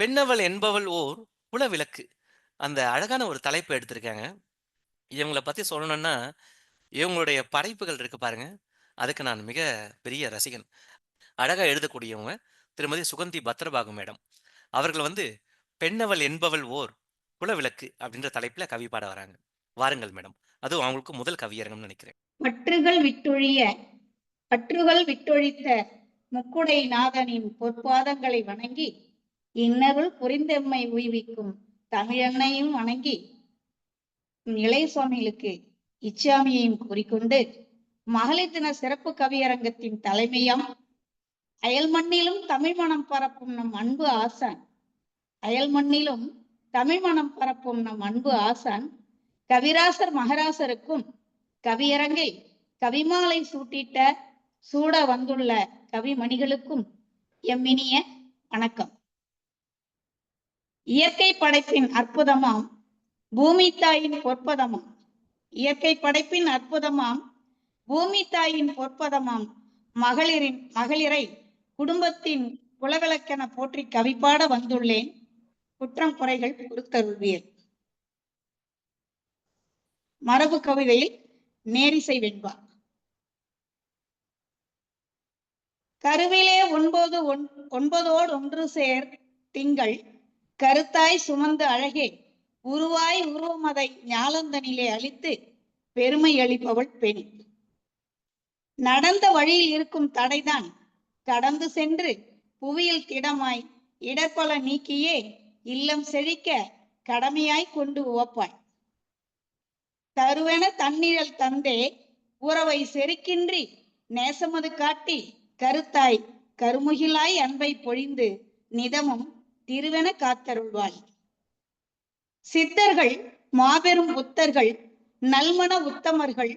பெண்ணவள் என்பவள் ஓர் குலவிளக்கு அந்த அழகான ஒரு தலைப்பு எடுத்திருக்காங்க. இவங்கள பத்தி சொல்லணும்னா இவங்களுடைய படைப்புகள் இருக்கு பாருங்க. அதுக்கு நான் மிக பெரிய ரசிகன். அழகா எழுதக்கூடியவங்க திருமதி சுகந்தி பத்ரபாகு மேடம். அவர்கள் வந்து பெண்ணவள் என்பவள் ஓர் குலவிளக்கு அப்படின்ற தலைப்புல கவி பாட வராங்க. வாருங்கள் மேடம். அதுவும் அவங்களுக்கு முதல் கவியரங்கம்னு நினைக்கிறேன். பற்றுகள் விட்டொழிய பற்றுகள் விட்டொழித்த முக்குடை நாதனின் பொற்பாதங்களை வணங்கி இன்னருள் புரிந்தெம்மை உய்விக்கும் தமிழன்னையும் வணங்கி இளைய சுவாமிகளுக்கு இச்சாமியையும் கூறிக்கொண்டு மகளிர் தின சிறப்பு கவியரங்கத்தின் தலைமையம் அயல் மண்ணிலும் தமிழ் மனம் பரப்பும் நம் அன்பு ஆசான். அயல் மண்ணிலும் தமிழ் மனம் பரப்பும் நம் அன்பு ஆசான். கவிராசர் மகராசருக்கும் கவியரங்கில் கவிமாலை சூட்டிட்ட சூட வந்துள்ள கவிமணிகளுக்கும் எம்மினிய வணக்கம். இயற்கை படைப்பின் அற்புதமாம். பூமி தாயின் பொற்பதமாம். இயற்கை படைப்பின் அற்புதமாம். பூமி தாயின் பொற்பதமாம். மகளிரின் மகளிரை குடும்பத்தின் குலவிளக்கென போற்றி கவிப்பாட வந்துள்ளேன். குற்றம் குறைகள் பொறுத்தருள்வீர் மரபு கவிதையில் நேரிசை வெண்பா. கருவிலே ஒன்பது ஒன்- ஒன்பதோடு ஒன்று சேர் திங்கள் கருத்தாய் சுமந்து அழகே உருவாய் உருவமதை ஞாலந்தனிலே அழித்து பெருமை அளிப்பவள் பெண். நடந்த வழியில் இருக்கும் தடைதான். கடந்து சென்று புவியில் திடமாய் இடப்பல நீக்கியே இல்லம் செழிக்க கடமையாய் கொண்டு உவப்பாய். தருவென தண்ணீரல் தந்தே உறவை செருக்கின்றி நேசமது காட்டி கருத்தாய் கருமுகிலாய் அன்பை பொழிந்து நிதமும் திருவென காத்தருள்வாள் சித்தர்கள் மாபெரும் புத்தர்கள் நல்மன உத்தமர்கள்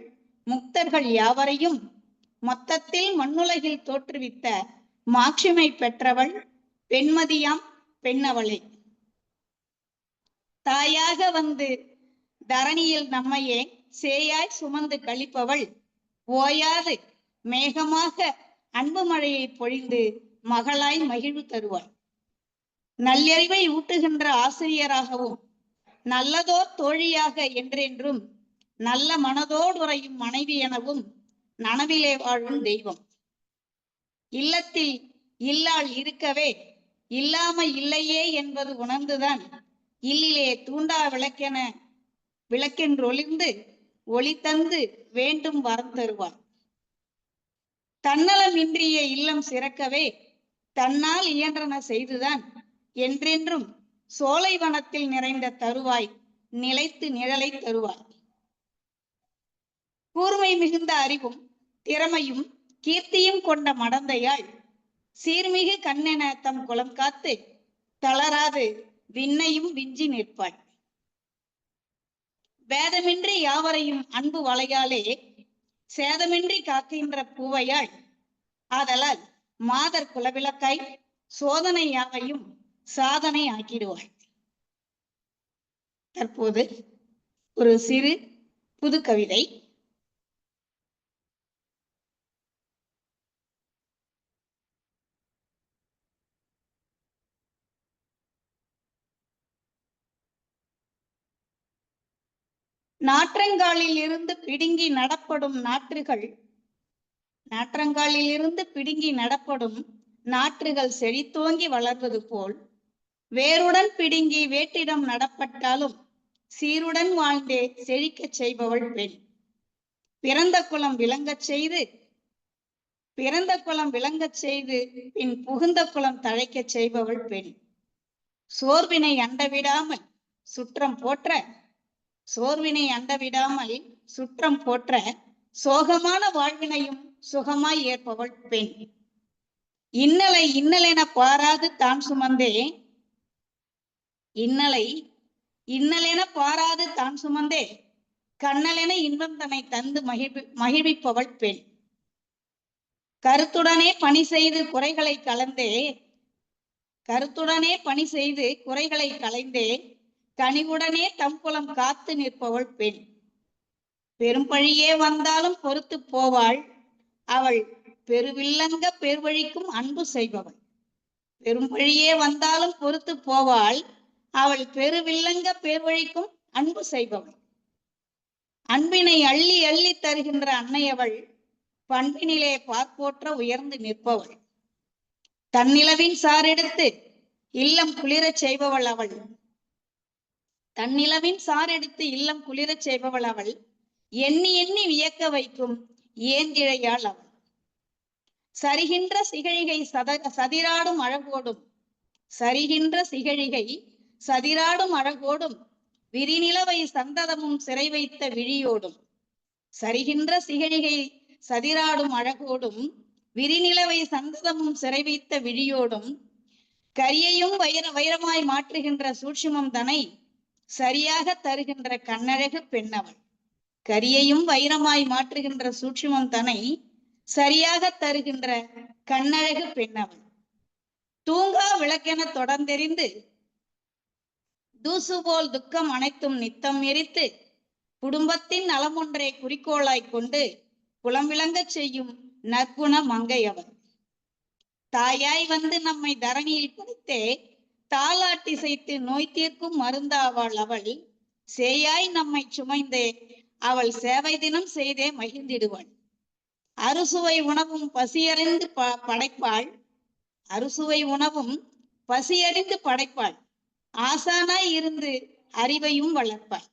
முக்தர்கள் யாவரையும் மொத்தத்தில் மண்ணுலகில் தோற்றுவித்த மாட்சிமை பெற்றவள் பெண்மதியாம் பெண்ணவளே. தாயாக வந்து தரணியில் நம்மையே சேயாய் சுமந்து கழிப்பவள் ஓயாது மேகமாக அன்பு மழையை பொழிந்து மகளாய் மகிழ்வு தருவாள். நல்லறிவை ஊட்டுகின்ற ஆசிரியராகவும் நல்லதோர் தோழியாக என்றென்றும் நல்ல மனதோடு உறையும் மனைவி எனவும் நனவிலே வாழும் தெய்வம். இல்லத்தில் இல்லால் இருக்கவே இல்லாம இல்லையே என்பது உணர்ந்துதான் இல்லிலே தூண்டா விளக்கென விளக்கென்றொழிந்து ஒளி தந்து வேண்டும் வரம் தருவார். தன்னலமின்றிய இல்லம் சிறக்கவே தன்னால் இயன்றன செய்துதான் என்றென்றும் சோலை வனத்தில் நிறைந்த தருவாய் நிலைத்து நிழலை தருவாய். கூர்மை மிகுந்த அறிவும் திறமையும் கீர்த்தியும் கொண்ட மடந்தையாய் சீர்மிகு கண்ணென தம் குலம் காத்து தளராது விண்ணையும் விஞ்சி நிற்பாய். வேதமின்றி யாவரையும் அன்பு வளையாலே சேதமின்றி காக்கின்ற பூவையாய் ஆதலால் மாதர் குலவிளக்காய் சோதனை யாவையும் சாதனை ஆக்கிடுவாள். தற்போது ஒரு சிறு புது கவிதை. நாற்றங்காலில் இருந்து பிடுங்கி நடப்படும் நாற்றுகள். நாற்றங்காலில் இருந்து பிடுங்கி நடப்படும் நாற்றுகள் செழித்தோங்கி வளர்வது போல் வேருடன் பிடுங்கி வேட்டிடம் நடப்பட்டாலும் சீருடன் வாழ்ந்தே செழிக்கச் செய்பவள் பெண். பிறந்த குலம் விளங்கச் செய்து பிறந்த குலம் விளங்கச் செய்து பின் புகுந்த குலம் தழைக்கச் செய்பவள் பெண். சோர்வினை அண்டவிடாமல் சுற்றம் போற்ற சோர்வினை அண்டவிடாமல் சுற்றம் போற்ற சோகமான வாழ்வினையும் சுகமாய் ஏற்பவள் பெண். இன்னலை இன்னலென பாராது தான் சுமந்தே இன்னலை இன்னலென பாராது தான் சுமந்தே. கண்ணலென இன்பம் தன்னை தந்து மகிழ்வி மகிழ்விப்பவள் பெண். கருத்துடனே பணி செய்து குறைகளை கலந்தே கருத்துடனே பணி செய்து குறைகளை கலைந்தே கனிவுடனே தம் குலம் காத்து நிற்பவள் பெண். பெரும்பழியே வந்தாலும் பொறுத்து போவாள். அவள் பெருவில்லங்க பெருவழிக்கும் அன்பு செய்பவள். பெரும்பழியே வந்தாலும் பொறுத்து போவாள். அவள் பெருவில்லங்க பேர்வழிக்கும் அன்பு செய்பவள். அன்பினை அள்ளி அள்ளி தருகின்ற அன்னையவள் பண்பினிலே பார்ப்போற்ற உயர்ந்து நிற்பவள். தன்னிலவின் சாரெடுத்து இல்லம் குளிரச் செய்பவள் அவள். தன்னிலவின் சாரெடுத்து இல்லம் குளிரச் செய்பவள் அவள். எண்ணி எண்ணி வியக்க வைக்கும் ஏந்திழையாள் அவள். சரிகின்ற சிகழிகை சத சதிராடும் அழகோடும் சரிகின்ற சிகழிகை சதிராடும் அழகோடும் விரிநிலவை சந்ததமும் சிறை வைத்த விழியோடும். சரிகின்ற சிகழிகை சதிராடும் அழகோடும் விரிநிலவை சந்ததமும் சிறை வைத்த விழியோடும் கரியையும் வைர வைரமாய் மாற்றுகின்ற சூட்சுமம் தனை சரியாக தருகின்ற கண்ணழகு பெண்ணவள். கரியையும் வைரமாய் மாற்றுகின்ற சூட்சுமம் தனை சரியாக தருகின்ற கண்ணழகு பெண்ணவள். தூங்கா விளக்கென தொடர்ந்தெறிந்து தூசு போல் துக்கம் அனைத்தும் நித்தம் எரித்து குடும்பத்தின் நலமொன்றை குறிக்கோளாய் கொண்டு புலம் விளங்கச் செய்யும் நற்குண மங்கையவள் தாயாய் வந்து நம்மை தரணியில் படைத்தே தாலாட்டிசைத்து நோய் தீர்க்கும் மருந்தாவாள் அவள். சேயாய் நம்மை சுமைந்தே அவள் சேவை தினம் செய்தே மகிழ்ந்திடுவாள். அறுசுவை உணவும் பசியறிந்து ப படைப்பாள். அறுசுவை உணவும் பசியறிந்து படைப்பாள். ஆசானாய் இருந்து அறிவையும் வளர்ப்பாய்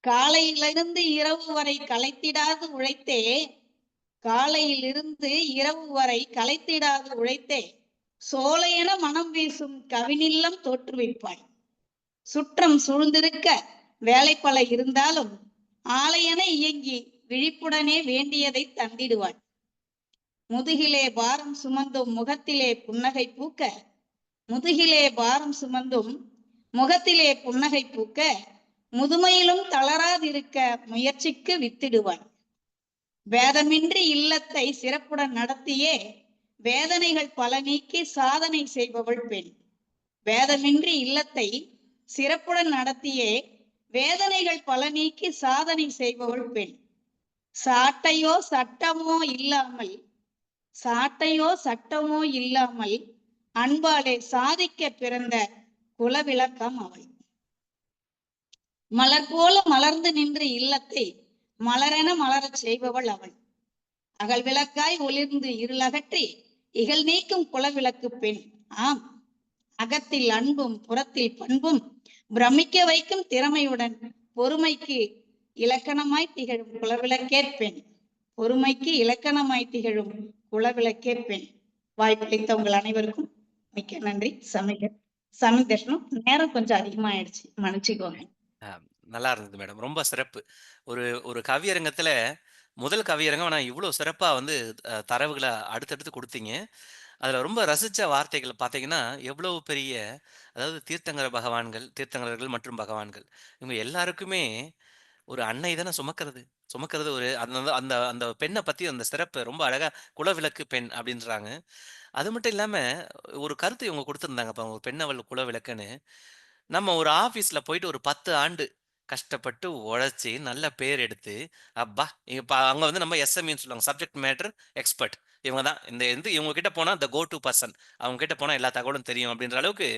காலையிலிருந்து இரவு வரை களைத்திடாது உழைத்தே காலையிலிருந்து இரவு வரை களைத்திடாது உழைத்தே சோலையென மனம் வீசும் கவினில்லம் தோற்றுவிப்பாய். சுற்றம் சூழ்ந்திருக்க வேலை பல இருந்தாலும் ஆலையென இயங்கி விழிப்புடனே வேண்டியதை தந்திடுவாள் முதுகிலே பாரம் சுமந்தும் முகத்திலே புன்னகை பூக்க முதுகிலே பாரம் சுமந்தும் முகத்திலே புன்னகை பூக்க முதுமையிலும் தளராதிருக்க முயற்சிக்கு வித்திடுவாய். வேதமின்றி இல்லத்தை சிறப்புடன் நடத்தியே வேதனைகள் பல நீக்கி சாதனை செய்பவள் பெண். வேதமின்றி இல்லத்தை சிறப்புடன் நடத்தியே வேதனைகள் பல நீக்கி சாதனை செய்பவள் பெண். சாட்டையோ சட்டமோ இல்லாமல் சாட்டையோ சட்டமோ இல்லாமல் அன்பாலே சாதிக்க பிறந்த குலவிளக்கம் அவை. மலர் போல மலர்ந்து நின்று இல்லத்தை மலரென மலரச் செய்பவள் அவள். அகல் விளக்காய் ஒளிர்ந்து இருளகற்றி இகழ் நீக்கும் குலவிளக்கு பெண். ஆம் அகத்தில் அன்பும் புறத்தில் பண்பும் பிரமிக்க வைக்கும் திறமையுடன் பொறுமைக்கு இலக்கணமாய் திகழும் குலவிளக்கே பெண். பொறுமைக்கு இலக்கணமாய் திகழும் குலவிளக்கே பெண். வாய்ப்பளித்த உங்கள் அனைவருக்கும் மிக்க நன்றி. சமைக்க சாமி தர்ஷனம் நேரம் கொஞ்சம் அதிகமாயிடுச்சு மன்னிச்சுக்கோங்க நல்லா இருந்தது மேடம். ரொம்ப சிறப்பு. ஒரு ஒரு கவியரங்கத்துல முதல் கவியரங்கம். ஆனா இவ்ளோ சிறப்பா வந்து தரவுகளை அடுத்தடுத்து கொடுத்தீங்க அதுல ரொம்ப ரசிச்ச வார்த்தைகள் பார்த்தீங்கன்னா, எவ்வளவு பெரிய அதாவது தீர்த்தங்கர பகவான்கள், தீர்த்தங்கரர்கள் மற்றும் பகவான்கள். இவங்க எல்லாருக்குமே ஒரு அன்னை தானே சுமக்கிறது. சுமக்கிறது ஒரு அந்த அந்த அந்த பெண்ணை பத்தி அந்த சிறப்பு ரொம்ப அழகா குலவிளக்கு பெண் அப்படின்றாங்க. அது மட்டும் இல்லாம ஒரு கருத்து இவங்க கொடுத்துருந்தாங்க ஒரு பெண்ணவள் குலவிளக்குன்னு. நம்ம ஒரு ஆஃபீஸில் போயிட்டு ஒரு 10 ஆண்டு கஷ்டப்பட்டு உழைச்சி நல்ல பேர் எடுத்து, அப்பா! இப்ப அவங்க வந்து நம்ம எஸ்எம்இன்னு சொல்லுவாங்க. Subject matter expert. இவங்க தான் இந்த வந்து இவங்க கிட்ட போனா த கோ டூ பர்சன் அவங்க கிட்ட போனா எல்லா தகவலும் தெரியும் அப்படின்ற அளவுக்கு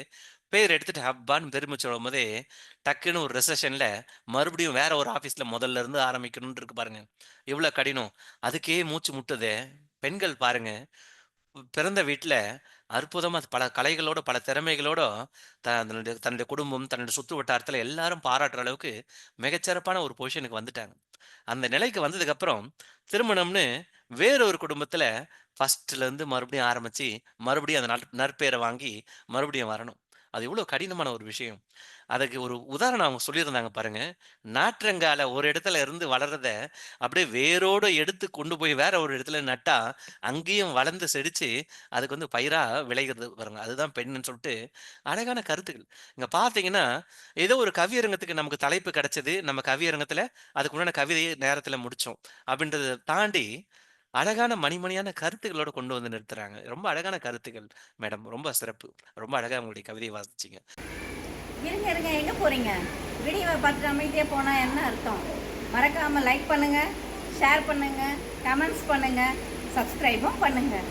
பேர் எடுத்துட்டு ஹப்பான்னு பெருமிச்சு வரும்போதே, டக்குன்னு ஒரு ரிசெஷன்ல மறுபடியும் வேற ஒரு ஆபீஸ்ல முதல்ல இருந்து ஆரம்பிக்கணும்னு இருக்கு பாருங்க. எவ்வளோ கடினம். அதுக்கே மூச்சு முட்டுதே. பெண்கள் பாருங்க. பிறந்த வீட்டில் அற்புதமாக பல கலைகளோட, பல திறமைகளோட தன்னுடைய தன்னுடைய குடும்பம், தன்னுடைய சுற்று வட்டாரத்தில் எல்லாரும் பாராட்டுற அளவுக்கு மிகச்சிறப்பான ஒரு பொசிஷனுக்கு வந்துட்டாங்க. அந்த நிலைக்கு வந்ததுக்கப்புறம், திருமணம்னு வேறொரு குடும்பத்தில் ஃபஸ்ட்டுலேருந்து மறுபடியும் ஆரம்பித்து மறுபடியும் அந்த நற் நற்பெயர வாங்கி மறுபடியும் வரணும். அது எவ்வளோ கடினமான ஒரு விஷயம். அதுக்கு ஒரு உதாரணம் அவங்க சொல்லியிருந்தாங்க பாருங்க. நாற்றங்கால ஒரு இடத்துல இருந்து வளர்றத அப்படியே வேரோட எடுத்து கொண்டு போய் வேற ஒரு இடத்துல நட்டா, அங்கேயும் வளர்ந்து செடிச்சு, அதுக்கு வந்து பயிரா விளைகிறது பாருங்க. அதுதான் பெண்ணுன்னு சொல்லிட்டு அழகான கருத்துக்கள். இங்க பார்த்தீங்கன்னா, ஏதோ ஒரு கவியரங்கத்துக்கு நமக்கு தலைப்பு கிடைச்சது. நம்ம கவியரங்கத்துல அதுக்குண்டான கவிதையை நேரத்துல முடிச்சோம். அப்படின்றத தாண்டி அழகான மணிமணியான கருத்துக்களோட கொண்டு வந்து நிறுத்துறாங்க. ரொம்ப அழகான கருத்துக்கள் மேடம். ரொம்ப சிறப்பு. ரொம்ப அழகா உங்களுடைய கவிதையை வாசிச்சிங்க இருங்க இருங்க எங்கே போகிறீங்க வீடியோவை பார்த்துட்டு அமைதியாக போனால் என்ன அர்த்தம் மறக்காமல் லைக் பண்ணுங்கள் ஷேர் பண்ணுங்கள் கமெண்ட்ஸ் பண்ணுங்கள் சப்ஸ்கிரைபும் பண்ணுங்கள்